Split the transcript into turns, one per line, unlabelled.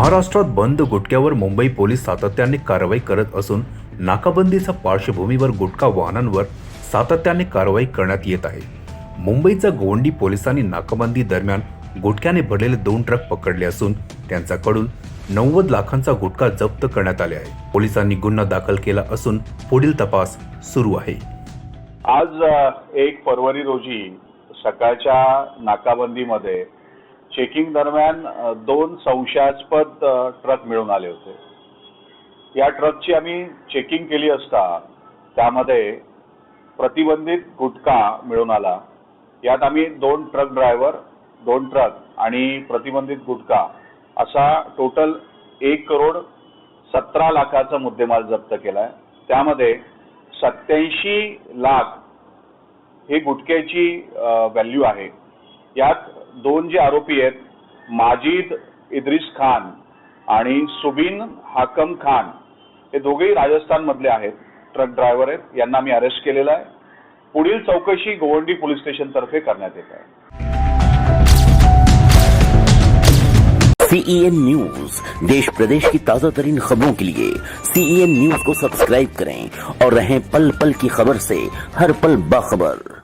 महाराष्ट्रात बंद गुटख्यावर मुंबई पोलीस सातत्याने कारवाई करत असून नाकाबंदीच्या पार्श्वभूमीवर गुटखा वाहनांवर सातत्याने कारवाई करण्यात येत आहे. मुंबईच्या गोवंडी पोलिसांनी नाकाबंदी दरम्यान गुटख्याने भरलेले दोन ट्रक पकडले असून त्यांच्याकडून नव्वद लाखांचा गुटखा जप्त करण्यात आले आहे. पोलिसांनी गुन्हा दाखल केला असून पुढील तपास सुरू आहे.
आज एक फरवरी रोजी सकाळच्या नाकाबंदीमध्ये चेकिंग दरम्यान दोन संशयास्पद ट्रक मिळून आले होते. या ट्रकची आम्ही चेकिंग केली असता त्यामध्ये प्रतिबंधित गुटखा मिळून आला. यात आम्ही दोन ट्रक ड्रायव्हर दोन ट्रक आणि प्रतिबंधित गुटखा असा टोटल एक करोड सतरा लाखाचा मुद्देमाल जप्त केलाय. त्यामध्ये सत्याऐंशी लाख ही गुटख्याची व्हॅल्यू आहे. यात दोन जे आरोपी आहेत माजिद इद्रिस खान आणि सुबिन हाकम खान हे दोघेही राजस्थान मधले आहेत ट्रक ड्रायव्हर आहेत यांना आम्ही अरेस्ट केलेला आहे. पुढील चौकशी गोवंडी पोलीस स्टेशन तर्फे करण्यात येत आहे.
सीईएन न्यूज देश प्रदेश की ताजा तरीन खबरों के लिए सीईएन न्यूज को सब्सक्राइब करें और रहें पल पल की खबर से हर पल बाखबर।